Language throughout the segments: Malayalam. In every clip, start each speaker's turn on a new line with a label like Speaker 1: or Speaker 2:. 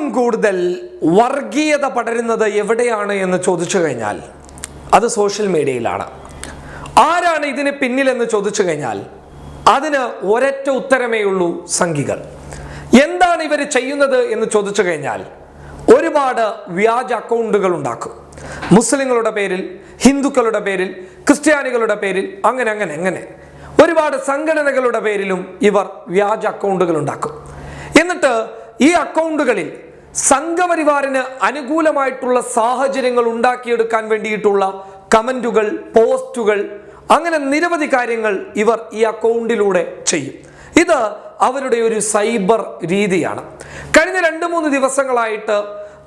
Speaker 1: ഏറ്റവും കൂടുതൽ വർഗീയത പടരുന്നത് എവിടെയാണ് എന്ന് ചോദിച്ചു കഴിഞ്ഞാൽ അത് സോഷ്യൽ മീഡിയയിലാണ്. ആരാണ് ഇതിന് പിന്നിലെന്ന് ചോദിച്ചു കഴിഞ്ഞാൽ അതിന് ഒരൊറ്റ ഉത്തരമേ ഉള്ളൂ സംഘികൾ. എന്താണ് ഇവർ ചെയ്യുന്നത് എന്ന് ചോദിച്ചു കഴിഞ്ഞാൽ ഒരുപാട് വ്യാജ അക്കൗണ്ടുകൾ ഉണ്ടാക്കും. മുസ്ലിങ്ങളുടെ പേരിൽ ഹിന്ദുക്കളുടെ പേരിൽ ക്രിസ്ത്യാനികളുടെ പേരിൽ അങ്ങനെ അങ്ങനെ എങ്ങനെ ഒരുപാട് സംഘടനകളുടെ പേരിലും ഇവർ വ്യാജ അക്കൗണ്ടുകൾ ഉണ്ടാക്കും. എന്നിട്ട് ഈ അക്കൗണ്ടുകളിൽ സംഘപരിവാറിന് അനുകൂലമായിട്ടുള്ള സാഹചര്യങ്ങൾ ഉണ്ടാക്കിയെടുക്കാൻ വേണ്ടിയിട്ടുള്ള കമന്റുകൾ പോസ്റ്റുകൾ അങ്ങനെ നിരവധി കാര്യങ്ങൾ ഇവർ ഈ അക്കൗണ്ടിലൂടെ ചെയ്യും. ഇത് അവരുടെ ഒരു സൈബർ രീതിയാണ്. കഴിഞ്ഞ രണ്ട് മൂന്ന് ദിവസങ്ങളായിട്ട്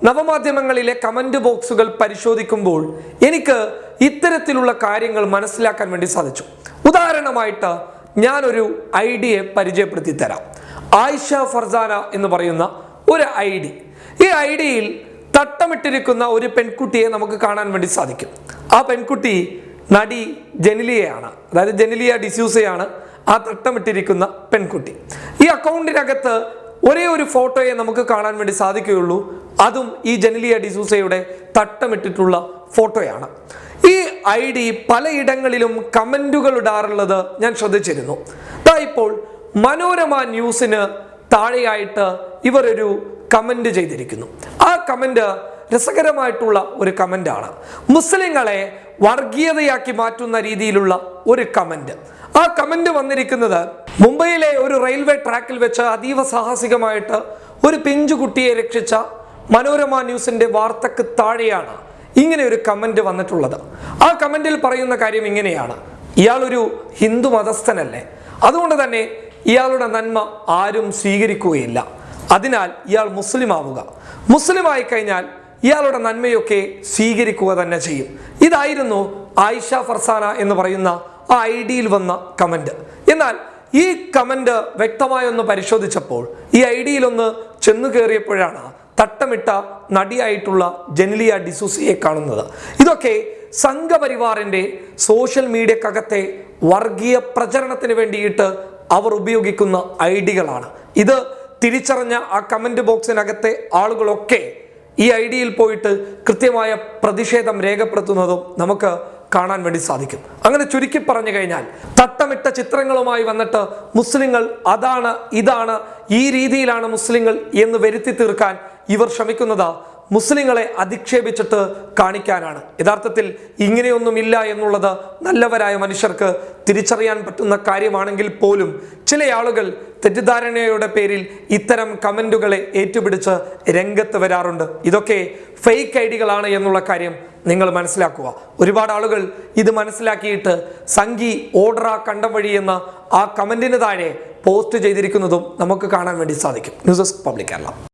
Speaker 1: നവമാധ്യമങ്ങളിലെ കമന്റ് ബോക്സുകൾ പരിശോധിക്കുമ്പോൾ എനിക്ക് ഇത്തരത്തിലുള്ള കാര്യങ്ങൾ മനസ്സിലാക്കാൻ വേണ്ടി സാധിച്ചു. ഉദാഹരണമായിട്ട് ഞാനൊരു ഐഡിയെ പരിചയപ്പെടുത്തി തരാം ആയിഷ ഫർസാന എന്ന് പറയുന്ന ഒരു ഐ ഡി ഈ ഐ ഡിയിൽ തട്ടമിട്ടിരിക്കുന്ന ഒരു പെൺകുട്ടിയെ നമുക്ക് കാണാൻ വേണ്ടി സാധിക്കും. ആ പെൺകുട്ടി നടി ജെനിലിയയാണ്. അതായത് ജെനിലിയ ഡിസ്യൂസയാണ് ആ തട്ടമിട്ടിരിക്കുന്ന പെൺകുട്ടി. ഈ അക്കൗണ്ടിനകത്ത് ഒരേ ഒരു ഫോട്ടോയെ നമുക്ക് കാണാൻ വേണ്ടി സാധിക്കുകയുള്ളൂ. അതും ഈ ജെനിലിയ ഡിസൂസയുടെ തട്ടമിട്ടിട്ടുള്ള ഫോട്ടോയാണ്. ഈ ഐ ഡി പലയിടങ്ങളിലും കമന്റുകൾ ഇടാറുള്ളത് ഞാൻ ശ്രദ്ധിച്ചിരുന്നു. ഇപ്പോൾ മനോരമ ന്യൂസിന് താഴെയായിട്ട് ഇവർ ഒരു കമന്റ് ചെയ്തിരിക്കുന്നു. ആ കമന്റ് രസകരമായിട്ടുള്ള ഒരു കമന്റാണ് മുസ്ലിങ്ങളെ വർഗീയതയാക്കി മാറ്റുന്ന രീതിയിലുള്ള ഒരു കമന്റ് ആ കമന്റ് വന്നിരിക്കുന്നത് മുംബൈയിലെ ഒരു റെയിൽവേ ട്രാക്കിൽ വെച്ച് അതീവ സാഹസികമായിട്ട് ഒരു പിഞ്ചുകുട്ടിയെ രക്ഷിച്ച മനോരമ ന്യൂസിന്റെ വാർത്തക്ക് താഴെയാണ് ഇങ്ങനെ ഒരു കമന്റ് വന്നിട്ടുള്ളത്. ആ കമന്റിൽ പറയുന്ന കാര്യം ഇങ്ങനെയാണ്. ഇയാളൊരു ഹിന്ദു മതസ്ഥനല്ലേ. അതുകൊണ്ട് തന്നെ ഇയാളുടെ നന്മ ആരും സ്വീകരിക്കുകയില്ല. അതിനാൽ ഇയാൾ മുസ്ലിം ആവുക മുസ്ലിം ആയി കഴിഞ്ഞാൽ ഇയാളുടെ നന്മയൊക്കെ സ്വീകരിക്കുക തന്നെ ചെയ്യും. ഇതായിരുന്നു ആയിഷ ഫർസാന എന്ന് പറയുന്ന ആ ഐ ഡിയിൽ വന്ന കമന്റ് എന്നാൽ ഈ കമന്റ് വ്യക്തമായി ഒന്ന് പരിശോധിച്ചപ്പോൾ ഈ ഐ ഡിയിൽ ഒന്ന് ചെന്നു കയറിയപ്പോഴാണ് തട്ടമിട്ട നടിയായിട്ടുള്ള ജെനിലിയ ഡിസൂസിയെ കാണുന്നത്. ഇതൊക്കെ സംഘപരിവാറിന്റെ സോഷ്യൽ മീഡിയക്കകത്തെ വർഗീയ പ്രചരണത്തിന് വേണ്ടിയിട്ട് അവർ ഉപയോഗിക്കുന്ന ഐഡികളാണ്. ഇത് തിരിച്ചറിഞ്ഞ ആ കമന്റ് ബോക്സിനകത്തെ ആളുകളൊക്കെ ഈ ഐ ഡിയിൽ പോയിട്ട് കൃത്യമായ പ്രതിഷേധം രേഖപ്പെടുത്തുന്നതും നമുക്ക് കാണാൻ വേണ്ടി സാധിക്കും. അങ്ങനെ ചുരുക്കി പറഞ്ഞു കഴിഞ്ഞാൽ തട്ടമിട്ട ചിത്രങ്ങളുമായി വന്നിട്ട് മുസ്ലിങ്ങൾ അതാണ് ഇതാണ് ഈ രീതിയിലാണ് മുസ്ലിങ്ങൾ എന്ന് വരുത്തി തീർക്കാൻ ഇവർ ശ്രമിക്കുന്നത് മുസ്ലിങ്ങളെ അധിക്ഷേപിച്ചിട്ട് കാണിക്കാനാണ്. യഥാർത്ഥത്തിൽ ഇങ്ങനെയൊന്നുമില്ല എന്നുള്ളത് നല്ലവരായ മനുഷ്യർക്ക് തിരിച്ചറിയാൻ പറ്റുന്ന കാര്യമാണെങ്കിൽ പോലും ചില ആളുകൾ തെറ്റിദ്ധാരണയുടെ പേരിൽ ഇത്തരം കമന്റുകളെ ഏറ്റുപിടിച്ച് രംഗത്ത് വരാറുണ്ട്. ഇതൊക്കെ ഫേക്ക് ഐഡികളാണ് എന്നുള്ള കാര്യം നിങ്ങൾ മനസ്സിലാക്കുക. ഒരുപാട് ആളുകൾ ഇത് മനസ്സിലാക്കിയിട്ട് സംഗി ഓർഡറ കണ്ടം വഴി എന്ന ആ കമന്റിന് താഴെ പോസ്റ്റ് ചെയ്തിരിക്കുന്നതും നമുക്ക് കാണാൻ വേണ്ടി സാധിക്കും. News desk public Kerala.